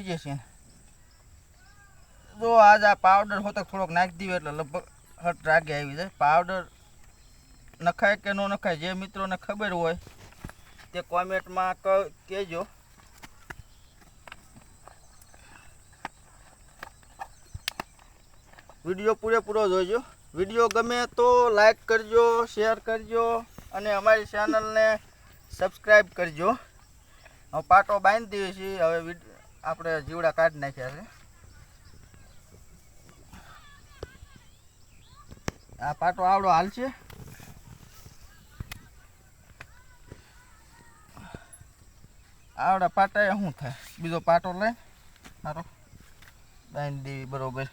થઈ જશે. જો આજ આ પાવડર હોતો થોડોક નાખી દઈએ એટલે લગભગ હટ રાગે આવી જાય. પાવડર નખાય કે ન નખાય, જે મિત્રોને ખબર હોય તે કોમેન્ટમાં કહેજો. વીડિયો પૂરેપૂરો જોજો. વીડિયો ગમે તો લાઈક કરજો શેર કરજો અને અમારી ચેનલને સબસ્ક્રાઈબ કરજો. હવે પાટો બાંધી દઈએ છીએ હવે આપણે જીવડા કાઢી નાખ્યા છે. આ પાટો આવડો હાલ છે આવડા પાટા એ શું થાય? બીજો પાટો લઈ સારો બાંધી દેવી બરોબર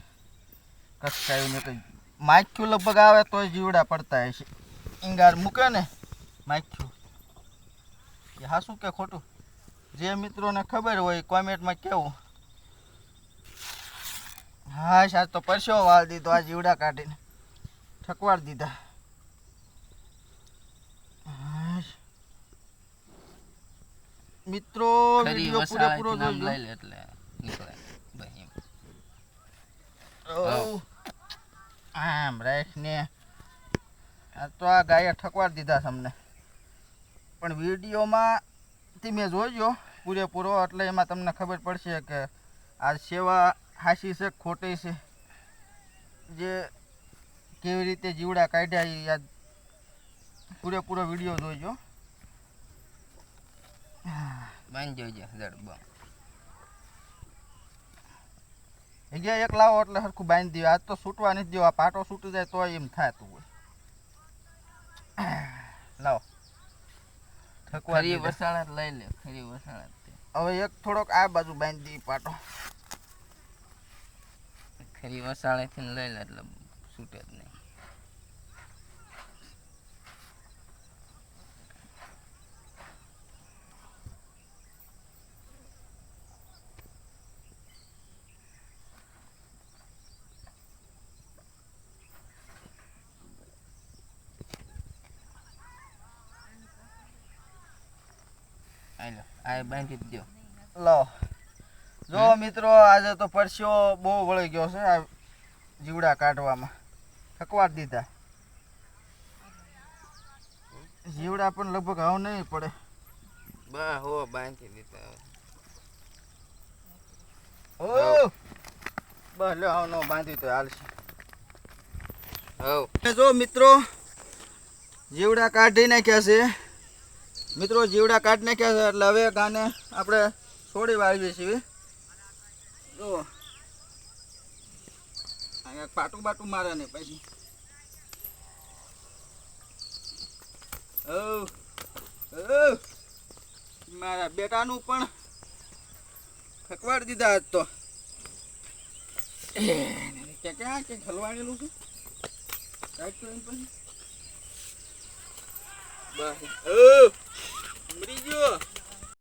કટકાવીને કંઈ. માખ્યું લગભગ આવે તોય જીવડા પડતા હશે. ઈંગાર મૂકે ને માખ્યું એ હાસું કે ખોટું? જે મિત્રોને ખબર હોય કોમેન્ટમાં કેવું? હા સાહેબ તો પરસ્યો વાળ દીધો આ જીવડા કાઢીને. ઠકવાડ દીધા. મિત્રો વિડિયો પૂરેપૂરો જોજો. એટલે નીકળે. આમ રાખ ને. આ તો આ ગાયે ઠકવાડ દીધા તમને પણ વિડીયોમાં તે મેં જોજો. પૂરેપૂરો એટલે એમાં તમને ખબર પડશે કે આ સેવા હાસી છે ખોટી છે. જે કેવી રીતે જીવડા કાઢ્યા એ પૂરેપૂરો વીડિયો જોઈજો બાંધી જોઈજો જડબો જગ્યા એક લાવો એટલે સરખું બાંધી દઈએ આજ તો છૂટવા નથી દેવા પાટો છૂટી જાય તો એમ થતું હોય. લાવો. ઠકવા ખરી દીધા. લઈ લે ખરી તે. હવે એક થોડોક આ બાજુ બાંધી પાટો. ખરી વસાળેથી લઈ લે એટલે છૂટે જ હાલો આ બાંધી દો લો. જો મિત્રો આજે તો પરસ્યો બહુ વળી ગયો છે આ જીવડા કાઢવામાં. થકવાટ દીધા. જીવડા પણ લગભગ આવ નહીં પડે. બા હો બાંધી દીધા. ઓ બસ લ્યો આવ નો બાંધી તો હાલશે. હવ. જો મિત્રો જીવડા કાઢી નાખ્યા છે. મિત્રો જીવડા કાઢ નાખ્યા છે, એટલે હવે ગાને આપણે છોડી વાળીએ છીએ જો અહીંયા પાટું બાટું મારે ને પછી. મારા બેટાનું પણ ફકવાડ દીધા તો. ક્યાં ક્યાં ક્યાં ખલવાણેલું છે? એમ પછી. બસ. મરી ગયો